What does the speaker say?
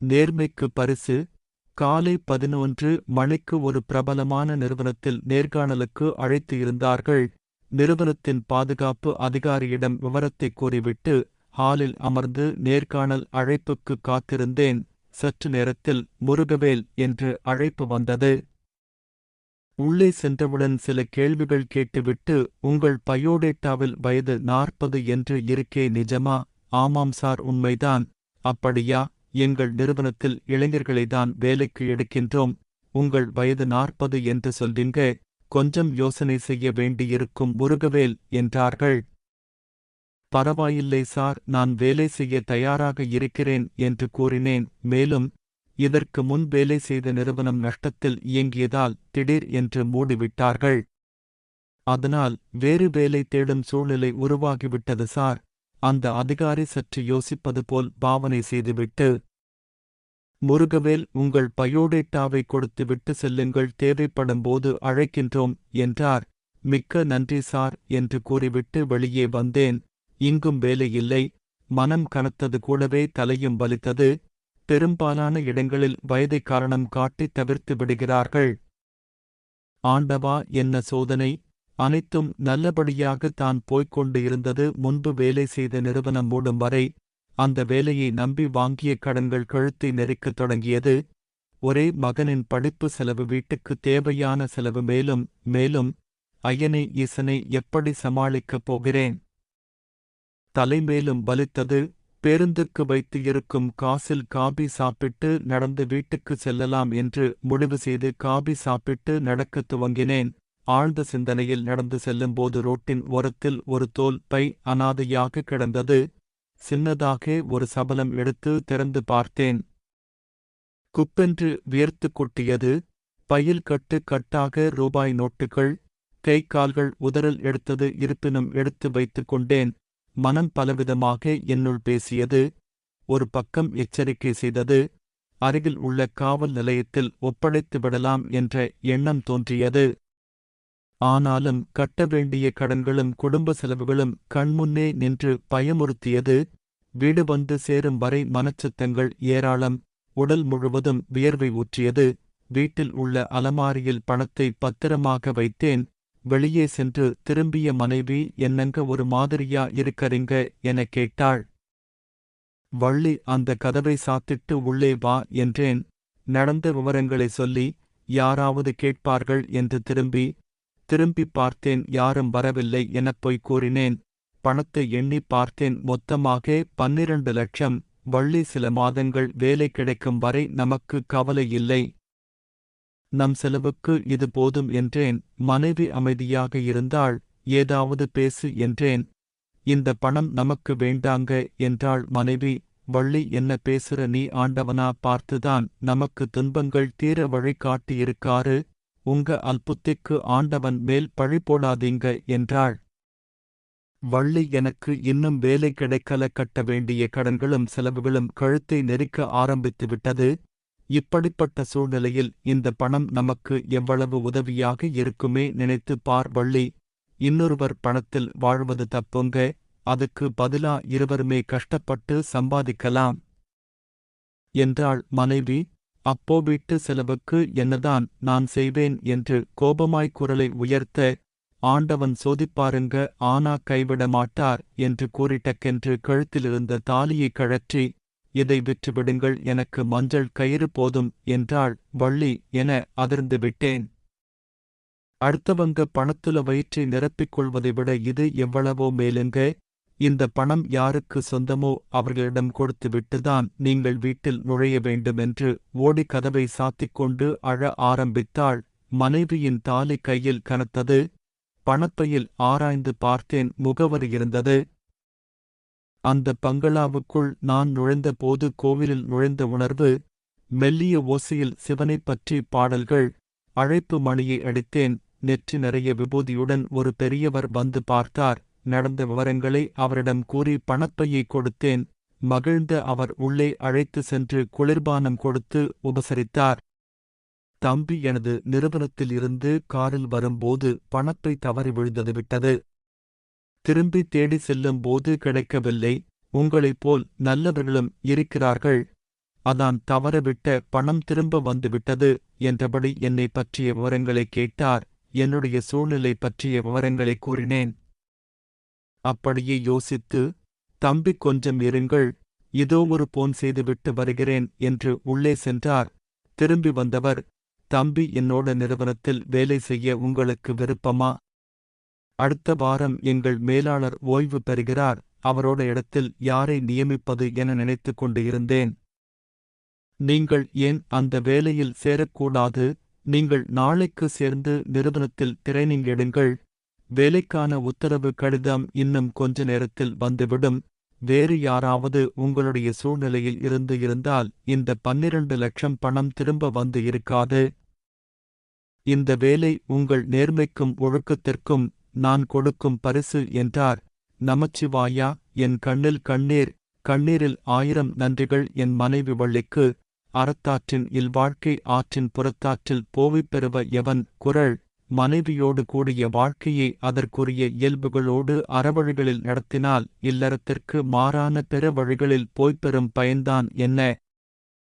நேர்மைக்கு பரிசு. காலை பதினொன்று மணிக்கு ஒரு பிரபலமான நிறுவனத்தில் நேர்காணலுக்கு அழைத்து இருந்தார்கள். நிறுவனத்தின் பாதுகாப்பு அதிகாரியிடம் விவரத்தை கூறிவிட்டு ஹாலில் அமர்ந்து நேர்காணல் அழைப்புக்கு காத்திருந்தேன். சற்று நேரத்தில் முருகவேல் என்று அழைப்பு வந்தது. உள்ளே சென்றவுடன் சில கேள்விகள் கேட்டுவிட்டு உங்கள் பயோடேட்டாவில் வயது நாற்பது என்று இருக்கே நிஜமா? ஆமாம் சார் உண்மைதான். அப்படியா? எங்கள் நிறுவனத்தில் இளைஞர்களை தான் வேலைக்கு எடுக்கின்றோம். உங்கள் வயது நாற்பது என்று சொல்றீங்க கொஞ்சம் யோசனை செய்ய வேண்டியிருக்கும் முருகவேல் என்றார்கள். பரவாயில்லை சார் நான் வேலை செய்ய தயாராக இருக்கிறேன் என்று கூறினேன். மேலும் இதற்கு முன் வேலை செய்த நிறுவனம் நஷ்டத்தில் இயங்கியதால் திடீர் என்று மூடிவிட்டார்கள். அதனால் வேறு வேலை தேடும் சூழ்நிலை உருவாகிவிட்டது சார். அந்த அதிகாரி சற்று யோசிப்பது போல் பாவனை செய்துவிட்டு முருகவேல் உங்கள் பயோடேட்டாவை கொடுத்துவிட்டு செல்லுங்கள் தேவைப்படும் போது அழைக்கின்றோம் என்றார். மிக்க நன்றி சார் என்று கூறிவிட்டு வெளியே வந்தேன். இங்கும் வேலையில்லை மனம் கனத்தது கூடவே தலையும் வலித்தது. பெரும்பாலான இடங்களில் வயதை காரணம் காட்டி தவிர்த்து விடுகிறார்கள். ஆண்டவா என்ன சோதனை? அனைத்தும் நல்லபடியாக தான் போய்க் கொண்டு இருந்தது முன்பு வேலை செய்த நிறுவனம் மூடும் வரை அந்த வேலையை நம்பி வாங்கிய கடன்கள் கழுத்தை நெருக்கத் தொடங்கியது. ஒரே மகனின் படிப்பு செலவு வீட்டுக்கு தேவையான செலவு மேலும் மேலும் ஐயனை ஈசனை எப்படி சமாளிக்கப் போகிறேன்? தலைமேலும் வலித்தது. பேருந்துக்கு வைத்து இருக்கும் காசில் காபி சாப்பிட்டு நடந்து வீட்டுக்கு செல்லலாம் என்று முடிவு செய்து காபி சாப்பிட்டு நடக்கத் துவங்கினேன். ஆழ்ந்த சிந்தனையில் நடந்து செல்லும்போது ரோட்டின் ஓரத்தில் ஒரு தோல் பை அனாதையாக கிடந்தது. சின்னதாக ஒரு சபலம் எடுத்து திறந்து பார்த்தேன். குப்பென்று வியர்த்து கொட்டியது. பையில் கட்டு கட்டாக ரூபாய் நோட்டுகள். கை கால்கள் உதறல் எடுத்தது இருப்பினும் எடுத்து வைத்துக் கொண்டேன். மனம் பலவிதமாக என்னுள் பேசியது. ஒரு பக்கம் எச்சரிக்கை செய்தது. அருகில் உள்ள காவல் நிலையத்தில் ஒப்படைத்து விடலாம் என்ற எண்ணம் தோன்றியது. ஆனாலும் கட்ட வேண்டிய கடன்களும் குடும்ப செலவுகளும் கண்முன்னே நின்று பயமுறுத்தியது. வீடு வந்து சேரும் வரை மனச்சத்தங்கள் ஏராளம். உடல் முழுவதும் வியர்வை ஊற்றியது. வீட்டில் உள்ள அலமாரியில் பணத்தை பத்திரமாக வைத்தேன். வெளியே சென்று திரும்பிய மனைவி என்னங்க ஒரு மாதிரியா இருக்கறீங்க? என கேட்டாள். வள்ளி அந்த கதவை சாத்திட்டு உள்ளே வா என்றேன். நடந்த விவரங்களை சொல்லி யாராவது கேட்பார்கள் என்று திரும்பி திரும்பி பார்த்தேன் யாரும் வரவில்லை எனப் பொய் கூறினேன். பணத்தை எண்ணி பார்த்தேன் மொத்தமாக பன்னிரண்டு லட்சம். வள்ளி சில மாதங்கள் வேலை கிடைக்கும் வரை நமக்கு கவலை இல்லை. நம் செலவுக்கு இது போதும் என்றேன். மனைவி அமைதியாக இருந்தால் ஏதாவது பேசு என்றேன். இந்த பணம் நமக்கு வேண்டாங்க என்றாள் மனைவி. வள்ளி என்ன பேசுற நீ ஆண்டவனா பார்த்துதான் நமக்கு துன்பங்கள் தீர வழி காட்டியிருக்காரு உங்க அல்புத்திக்கு ஆண்டவன் மேல் பழி போடாதீங்க என்றாள். வள்ளி எனக்கு இன்னும் வேலை கிடைக்கல கட்ட வேண்டிய கடன்களும் செலவுகளும் கழுத்தை நெரிக்க ஆரம்பித்து விட்டது. இப்படிப்பட்ட சூழ்நிலையில் இந்த பணம் நமக்கு எவ்வளவு உதவியாக இருக்குமே நினைத்து பார் வள்ளி. இன்னொருவர் பணத்தில் வாழ்வது தப்புங்க அதுக்கு பதிலா இருவருமே கஷ்டப்பட்டு சம்பாதிக்கலாம் என்றாள் மனைவி. அப்போ வீட்டு செலவுக்கு என்னதான் நான் செய்வேன் என்று கோபமாய் குரலை உயர்த்த ஆண்டவன் சோதிப்பாருங்க ஆனா கைவிட மாட்டார் என்று கூறிட்டக்கென்று கழுத்திலிருந்த தாலியை கழற்றி இதை விற்றுவிடுங்கள் எனக்கு மஞ்சள் கயிறு போதும் என்றாள் வள்ளி என அதிர்ந்து விட்டேன். அடுத்தவங்க பணத்துல வயிற்றை நிரப்பிக் கொள்வதை விட இது எவ்வளவோ மேலுங்க இந்த பணம் யாருக்கு சொந்தமோ அவர்களிடம் கொடுத்துவிட்டுதான் நீங்கள் வீட்டில் நுழைய வேண்டுமென்று ஓடி கதவை சாத்திக் கொண்டு அழ ஆரம்பித்தாள். மனைவியின் தாலி கையில் கனத்தது. பணப்பையில் ஆராய்ந்து பார்த்தேன். முகவரி இருந்தது. அந்த பங்களாவுக்குள் நான் நுழைந்தபோது கோவிலில் நுழைந்த உணர்வு. மெல்லிய ஓசையில் சிவனைப் பற்றி பாடல்கள். அழைப்பு மணியை அடித்தேன். நெற்றி நிறைய விபூதியுடன் ஒரு பெரியவர் வந்து பார்த்தார். நடந்த விவரங்களை அவரிடம் கூறி பணப்பையை கொடுத்தேன். மகிழ்ந்த அவர் உள்ளே அழைத்து சென்று குளிர்பானம் கொடுத்து உபசரித்தார். தம்பி எனது நிறுவனத்தில் இருந்து காரில் வரும்போது பணத்தை தவறி விழுந்தது விட்டது. திரும்பி தேடி செல்லும் போது கிடைக்கவில்லை. உங்களைப் போல் நல்லவர்களும் இருக்கிறார்கள். அதான் தவறவிட்ட பணம் திரும்ப வந்துவிட்டது என்றபடி என்னை பற்றிய விவரங்களை கேட்டார். என்னுடைய சூழ்நிலை பற்றிய விவரங்களை கூறினேன். அப்படியே யோசித்து தம்பி கொஞ்சம் இருங்கள். இதோ ஒரு போன் செய்துவிட்டு வருகிறேன் என்று உள்ளே சென்றார். திரும்பி வந்தவர் தம்பி என்னோட நிறுவனத்தில் வேலை செய்ய உங்களுக்கு விருப்பமா? அடுத்த வாரம் எங்கள் மேலாளர் ஓய்வு பெறுகிறார். அவரோட இடத்தில் யாரை நியமிப்பது என நினைத்துக் கொண்டு இருந்தேன் நீங்கள் ஏன் அந்த வேலையில் சேரக்கூடாது? நீங்கள் நாளைக்கு சேர்ந்து நிறுவனத்தில் ட்ரைனிங் எடுங்கள். வேலைக்கான உத்தரவு கடிதம் இன்னும் கொஞ்ச நேரத்தில் வந்துவிடும். வேறு யாராவது உங்களுடைய சூழ்நிலையில் இருந்து இருந்தால் இந்த பன்னிரண்டு லட்சம் பணம் திரும்ப வந்து இருக்காது. இந்த வேலை உங்கள் நேர்மைக்கும் ஒழுக்கத்திற்கும் நான் கொடுக்கும் பரிசு என்றார். நமச்சிவாயா என் கண்ணில் கண்ணீர் கண்ணீரில் ஆயிரம் நன்றிகள் என் மனைவி வள்ளிக்கு. அறத்தாற்றின் இல்வாழ்க்கை ஆற்றின் புறத்தாற்றில் போவிப் பெறுவ எவன் குரல்? மனைவியோடு கூடிய வாழ்க்கையை அதற்குரிய இயல்புகளோடு அறவழிகளில் நடத்தினால் இல்லறத்திற்கு மாறான பிற வழிகளில் போய்பெறும் பயன்தான் என்ன?